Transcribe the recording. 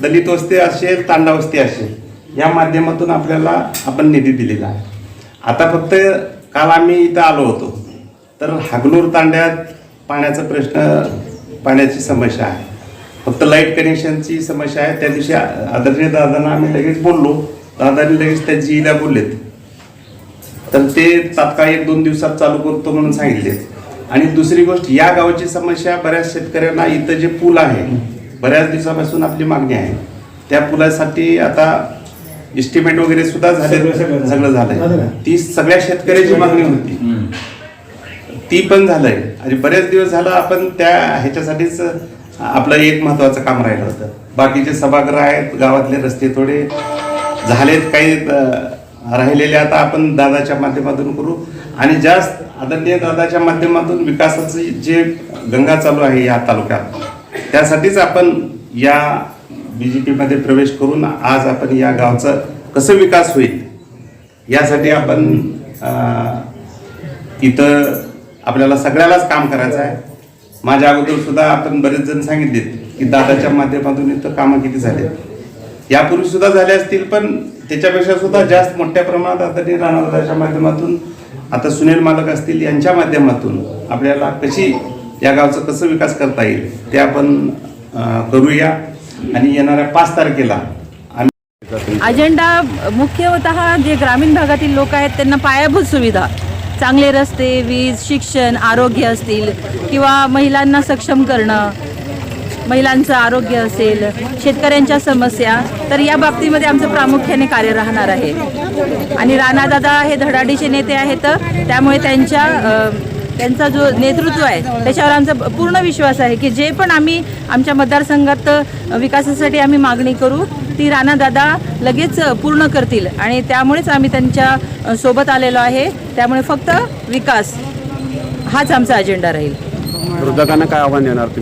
दलित वस्ती असेल तांडा वस्ती असेल या माध्यमातून आपल्याला आपण निधी दिलेला आहे. आता फक्त काल आम्ही इथं आलो होतो. तर हागनूर तांड्यात पाण्याचा प्रश्न पाण्याची समस्या आहे. फक्त लाइट कनेक्शनची समस्या आहे. त्या दिवशी आदरणीय दादांना आम्ही लगेच बोललो. दादांनी लगेच त्या जीला बोललेत. तर ते तात्काळ एक दोन दिवसात चालू करतो म्हणून सांगितले आणि दुसरी गोष्ट या गावाची समस्या बऱ्याच शेतकऱ्यांना इथं जे पूल आहे बऱ्याच दिवसापासून आपली मागणी आहे. त्या पुलासाठी आता एस्टिमेट वगैरे सुद्धा झाले सगळं- सगळं झालं. झालंय? ती सगळ्या शेतकऱ्याची मागणी होती. ती पण झालंय. आणि बरेच दिवस झालं आपण त्या ह्याच्यासाठीच आपलं एक महत्वाचं काम राहिलं होतं. बाकीचे सभागृह आहेत गावातले रस्ते थोडे झालेत काही राहिलेले आता आपण दादाच्या माध्यमातून करू. आणि जास्त आदरणीय दादाच्या माध्यमातून विकासाची जे गंगा चालू आहे या तालुक्यात त्यासाठीच आपण या बी जे पीमध्ये प्रवेश करून आज आपण या गावचा कसं विकास होईल यासाठी आपण इथं आपल्याला सगळ्यालाच काम करायचं आहे. माझ्या अगोदर सुद्धा आपण बरेच जण सांगितलेत की दादाच्या माध्यमातून इथं कामं किती झाले यापूर्वी सुद्धा झाले असतील पण त्याच्यापेक्षा सुद्धा जास्त मोठ्या प्रमाणात आता ते राणादादाच्या माध्यमातून आता सुनील मालक असतील यांच्या माध्यमातून आपल्याला कशी या गावचा कसं विकास करता येईल ते आपण करूया. आणि येणाऱ्या पाच तारखेला आम्ही अजेंडा मुख्यतः जे ग्रामीण भागातील लोक आहेत त्यांना पायाभूत सुविधा. चांगले रस्ते वीज शिक्षण आरोग्य असतील किंवा महिलांना सक्षम करणं महिलांचं आरोग्य असेल शेतकऱ्यांच्या समस्या तर या बाबतीमध्ये आमचं प्रामुख्याने कार्य राहणार आहे. आणि राणादादा हे धडाडीचे नेते आहेत त्यामुळे त्यांच्या त्यांचा जो नेतृत्व आहे त्याच्यावर आमचा पूर्ण विश्वास आहे की जे पण आम्ही आमच्या मतदारसंघात विकासासाठी आम्ही मागणी करू ती राणादादा लगेच पूर्ण करतील. आणि त्यामुळेच आम्ही त्यांच्यासोबत आलेलो आहे. त्यामुळे फक्त विकास हाच आमचा अजेंडा राहील. विरोधकांना काय आव्हान देणार तुम्ही?